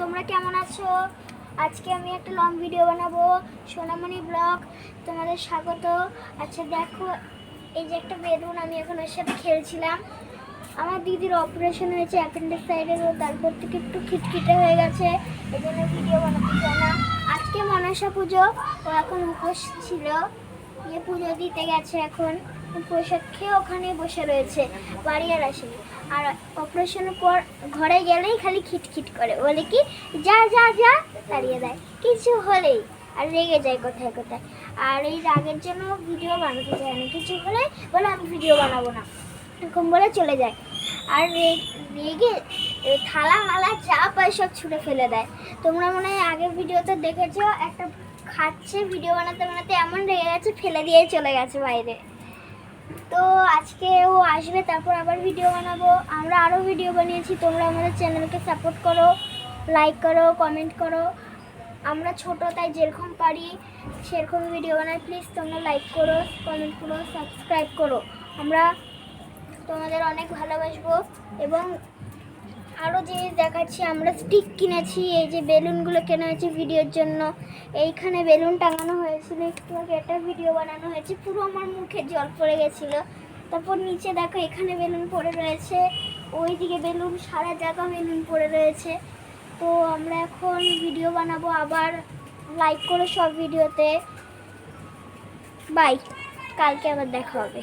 তোমরা কেমন আছো? আজকে আমি একটা লং ভিডিও বানাবো, সোনামণি ব্লগ তোমাদের স্বাগত। আচ্ছা দেখো, এই যে একটা বেলুন আমি এখন ওর সাথে খেলছিলাম। আমার দিদির অপারেশন হয়েছে অ্যাপেন্ডিক্সাইডের ও তারপর থেকে একটু খিটখিটে হয়ে গেছে, এই জন্য ভিডিও বানাতে চায় না। আজকে মনসা পুজো, ও এখন উপোস ছিল গিয়ে পুজো দিতে গেছে এখন। উপোস খেয়ে ওখানে বসে রয়েছে, বাড়ি আর আসেনি। আর অপারেশনের পর ঘরে গেলেই খালি খিটখিট করে, বলে কি, যা যা যা, তাড়িয়ে দেয়। কিছু হলেই। আর রেগে যায় কোথায় কোথায়। আর এই রাগের জন্য ভিডিও বানাতে চায় না। কিছু হলে? বলে, আমি ভিডিও বানাবো না। এরকম বলে চলে যায়। আর রেগে থালা, মালা, চা সব ছুঁড়ে ফেলে দেয়। তোমরা মনে হয় আগের ভিডিওতে দেখেছ, একটা খাচ্ছে ভিডিও বানাতে বানাতে এমন রেগে গেছে, ফেলে দিয়ে চলে গেছে বাইরে। তো আজকে ও আসবে, তারপর আবার ভিডিও বানাবো। আমরা আরও ভিডিও বানিয়েছি, তোমরা আমাদের চ্যানেলকে সাপোর্ট করো লাইক করো কমেন্ট করো। আমরা ছোটো, তাই যেরকম পারি, সেরকম ভিডিও বানাই। প্লিজ তোমরা লাইক করো কমেন্ট করো সাবস্ক্রাইব করো। আমরা তোমাদের অনেক ভালোবাসবো এবং আরও জিনিস দেখাচ্ছি, আমরা স্টিক কিনেছি, এই যে বেলুনগুলো কেনা হয়েছে ভিডিওর জন্য। এইখানে বেলুন টাঙানো হয়েছিল, একটু আগে একটা ভিডিও বানানো হয়েছে, পুরো আমার মুখে জল পড়ে গেছিল। তারপর নিচে দেখো, এখানে বেলুন পড়ে রয়েছে, ওইদিকে বেলুন, সারা জায়গা বেলুন পড়ে রয়েছে। তো আমরা এখন ভিডিও বানাবো, আবার লাইক করো সব ভিডিওতে। বাই কালকে আবার দেখা হবে।